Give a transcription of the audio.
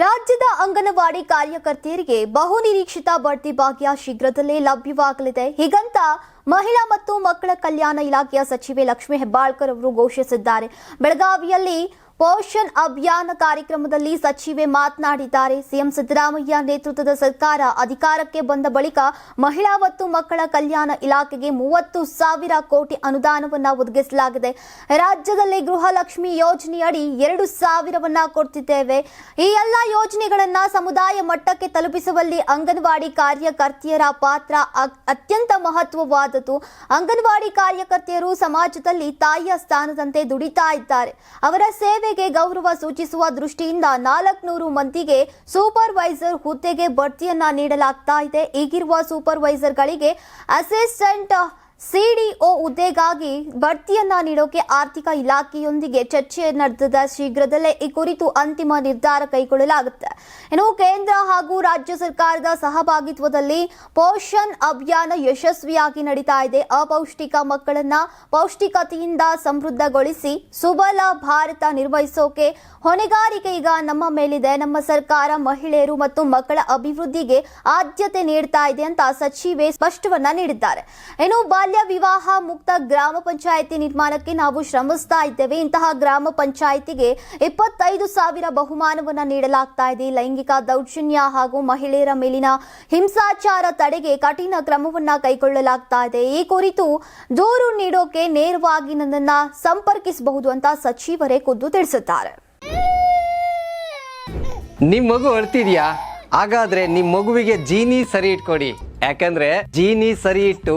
ರಾಜ್ಯದ ಅಂಗನವಾಡಿ ಕಾರ್ಯಕರ್ತೆಯರಿಗೆ ಬಹು ನಿರೀಕ್ಷಿತ ಬಡ್ತಿ ಭಾಗ್ಯ ಶೀಘ್ರದಲ್ಲೇ ಲಭ್ಯವಾಗಲಿದೆ. ಹೀಗಂತ ಮಹಿಳಾ ಮತ್ತು ಮಕ್ಕಳ ಕಲ್ಯಾಣ ಇಲಾಖೆಯ ಸಚಿವೆ ಲಕ್ಷ್ಮೀ ಹೆಬ್ಬಾಳ್ಕರ್ ಅವರು ಘೋಷಿಸಿದ್ದಾರೆ. ಬೆಳಗಾವಿಯಲ್ಲಿ ಪೋಷಣ್ ಅಭಿಯಾನ ಕಾರ್ಯಕ್ರಮದಲ್ಲಿ ಸಚಿವೆ ಮಾತನಾಡಿದ್ದಾರೆ. ಸಿಎಂ ಸಿದ್ದರಾಮಯ್ಯ ನೇತೃತ್ವದ ಸರ್ಕಾರ ಅಧಿಕಾರಕ್ಕೆ ಬಂದ ಬಳಿಕ ಮಹಿಳಾ ಮತ್ತು ಮಕ್ಕಳ ಕಲ್ಯಾಣ ಇಲಾಖೆಗೆ ಮೂವತ್ತು ಸಾವಿರ ಕೋಟಿ ಅನುದಾನವನ್ನು ಒದಗಿಸಲಾಗಿದೆ. ರಾಜ್ಯದಲ್ಲಿ ಗೃಹಲಕ್ಷ್ಮಿ ಯೋಜನೆಯಡಿ ಎರಡು ಸಾವಿರವನ್ನ ಕೊಡ್ತಿದ್ದೇವೆ. ಈ ಎಲ್ಲ ಯೋಜನೆಗಳನ್ನ ಸಮುದಾಯ ಮಟ್ಟಕ್ಕೆ ತಲುಪಿಸುವಲ್ಲಿ ಅಂಗನವಾಡಿ ಕಾರ್ಯಕರ್ತೆಯರ ಪಾತ್ರ ಅತ್ಯಂತ ಮಹತ್ವವಾದದ್ದು. ಅಂಗನವಾಡಿ ಕಾರ್ಯಕರ್ತೆಯರು ಸಮಾಜದಲ್ಲಿ ತಾಯಿಯ ಸ್ಥಾನದಂತೆ ದುಡಿತಾ ಇದ್ದಾರೆ. ಅವರ ಸೇವೆಗೆ ಗೌರವ ಸೂಚಿಸುವ ದೃಷ್ಟಿಯಿಂದ ನಾಲ್ಕುನೂರು ಮಂದಿಗೆ ಸೂಪರ್ವೈಸರ್ ಹುದ್ದೆಗೆ ಬಡ್ತಿಯನ್ನ ನೀಡಲಾಗ್ತಾ ಇದೆ. ಈಗಿರುವ ಸೂಪರ್ವೈಸರ್ಗಳಿಗೆ ಅಸಿಸ್ಟೆಂಟ್ ಸಿಡಿಒ ಹುದ್ದೆಗಾಗಿ ಬಡ್ತಿಯನ್ನ ನೀಡೋಕೆ ಆರ್ಥಿಕ ಇಲಾಖೆಯೊಂದಿಗೆ ಚರ್ಚೆ ನಡೆದ ಶೀಘ್ರದಲ್ಲೇ ಈ ಕುರಿತು ಅಂತಿಮ ನಿರ್ಧಾರ ಕೈಗೊಳ್ಳಲಾಗುತ್ತೆ. ಇನ್ನು ಕೇಂದ್ರ ಹಾಗೂ ರಾಜ್ಯ ಸರ್ಕಾರದ ಸಹಭಾಗಿತ್ವದಲ್ಲಿ ಪೋಷಣ್ ಅಭಿಯಾನ ಯಶಸ್ವಿಯಾಗಿ ನಡೀತಾ ಇದೆ. ಅಪೌಷ್ಟಿಕ ಮಕ್ಕಳನ್ನ ಪೌಷ್ಟಿಕತೆಯಿಂದ ಸಮೃದ್ಧಗೊಳಿಸಿ ಸುಬಲ ಭಾರತ ನಿರ್ವಹಿಸೋಕೆ ಹೊಣೆಗಾರಿಕೆ ಈಗ ನಮ್ಮ ಮೇಲಿದೆ. ನಮ್ಮ ಸರ್ಕಾರ ಮಹಿಳೆಯರು ಮತ್ತು ಮಕ್ಕಳ ಅಭಿವೃದ್ಧಿಗೆ ಆದ್ಯತೆ ನೀಡ್ತಾ ಇದೆ ಅಂತ ಸಚಿವೆ ಸ್ಪಷ್ಟವನ್ನ ನೀಡಿದ್ದಾರೆ. ಇನ್ನು ಬಾಲ್ಯ ವಿವಾಹ ಮುಕ್ತ ಗ್ರಾಮ ಪಂಚಾಯಿತಿ ನಿರ್ಮಾಣಕ್ಕೆ ನಾವು ಶ್ರಮಿಸ್ತಾ ಇದ್ದೇವೆ. ಇಂತಹ ಗ್ರಾಮ ಪಂಚಾಯಿತಿಗೆ ಇಪ್ಪತ್ತೈದು ಸಾವಿರ ಬಹುಮಾನವನ್ನ ನೀಡಲಾಗ್ತಾ ಇದೆ. ಲೈಂಗಿಕ ದೌರ್ಜನ್ಯ ಹಾಗೂ ಮಹಿಳೆಯರ ಮೇಲಿನ ಹಿಂಸಾಚಾರ ತಡೆಗೆ ಕಠಿಣ ಕ್ರಮವನ್ನ ಕೈಗೊಳ್ಳಲಾಗ್ತಾ ಇದೆ. ಈ ಕುರಿತು ದೂರು ನೀಡೋಕೆ ನೇರವಾಗಿ ನನ್ನನ್ನ ಸಂಪರ್ಕಿಸಬಹುದು ಅಂತ ಸಚಿವರೇ ಖುದ್ದು ತಿಳಿಸುತ್ತಾರೆ ನಿಮ್ ಮಗು ಅಳ್ತಿದ್ಯಾ? ಹಾಗಾದ್ರೆ ನಿಮ್ ಮಗುವಿಗೆ ಜೀನಿ ಸರಿ ಇಟ್ಕೊಡಿ. ಯಾಕಂದ್ರೆ ಜೀನಿ ಸರಿ ಇಟ್ಟು